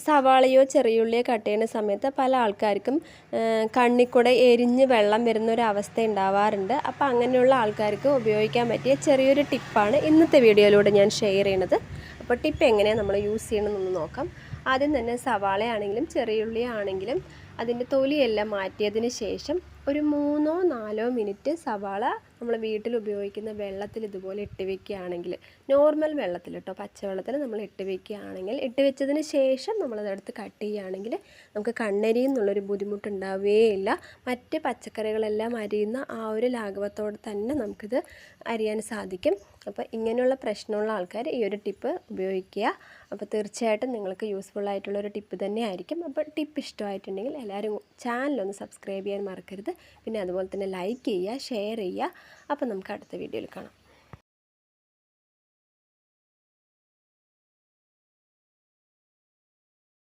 സവാളയോ ചെറിയുള്ളിയോ cut ചെയ്യുന്ന സമയത്ത് പല ആൾക്കാർക്കും കണ്ണിക്കൂടെ എരിഞ്ഞ് വെള്ളം വരുന്ന ഒരു അവസ്ഥ ഉണ്ടാവാറുണ്ട്. അപ്പോൾ അങ്ങനെയുള്ള ആൾക്കാർക്ക് ഉപയോഗിക്കാൻ പറ്റിയ ചെറിയൊരു ടിപ്പാണ് ഇന്നത്തെ വീഡിയോയിലൂടെ ഞാൻ ഷെയർ ചെയ്യണത് അപ്പോൾ ടിപ്പ് എങ്ങനെയാണ് നമ്മൾ യൂസ് ചെയ്യണമെന്നൊന്ന് നോക്കാം. ആദ്യം തന്നെ സവാളയാണെങ്കിലും ചെറിയുള്ളി ആണെങ്കിലും അതിന്റെ തൊലിയെല്ലാം മാറ്റിയതിന് ശേഷം ഒരു മൂന്നോ നാലോ മിനിറ്റ് സവാള നമ്മൾ വീട്ടിൽ ഉപയോഗിക്കുന്ന വെള്ളത്തിൽ ഇതുപോലെ ഇട്ട് വെക്കുകയാണെങ്കിൽ നോർമൽ വെള്ളത്തിൽ കേട്ടോ പച്ചവെള്ളത്തിൽ നമ്മൾ ഇട്ട് വെക്കുകയാണെങ്കിൽ ഇട്ട് വെച്ചതിന് ശേഷം നമ്മളതെടുത്ത് കട്ട് ചെയ്യുകയാണെങ്കിൽ നമുക്ക് കണ്ണരി എന്നുള്ളൊരു ബുദ്ധിമുട്ടുണ്ടാവുകയേ ബുദ്ധിമുട്ടുണ്ടാവുകയില്ല മറ്റ് പച്ചക്കറികളെല്ലാം അരിയുന്ന ആ ഒരു ലാഘവത്തോടെ തന്നെ നമുക്കിത് അരിയാൻ സാധിക്കും. അപ്പോൾ ഇങ്ങനെയുള്ള പ്രശ്നമുള്ള ആൾക്കാർ ഈ ഒരു ടിപ്പ് ഉപയോഗിക്കുക. അപ്പോൾ തീർച്ചയായിട്ടും നിങ്ങൾക്ക് യൂസ്ഫുൾ ആയിട്ടുള്ള ഒരു ടിപ്പ് തന്നെയായിരിക്കും. അപ്പോൾ ടിപ്പ് ഇഷ്ടമായിട്ടുണ്ടെങ്കിൽ എല്ലാവരും ചാനലൊന്ന് സബ്സ്ക്രൈബ് ചെയ്യാൻ മറക്കരുത്. പിന്നെ അതുപോലെ തന്നെ ലൈക്ക് ചെയ്യുക ഷെയർ ചെയ്യുക. അപ്പോൾ നമുക്ക് അടുത്ത വീഡിയോയിൽ കാണാം.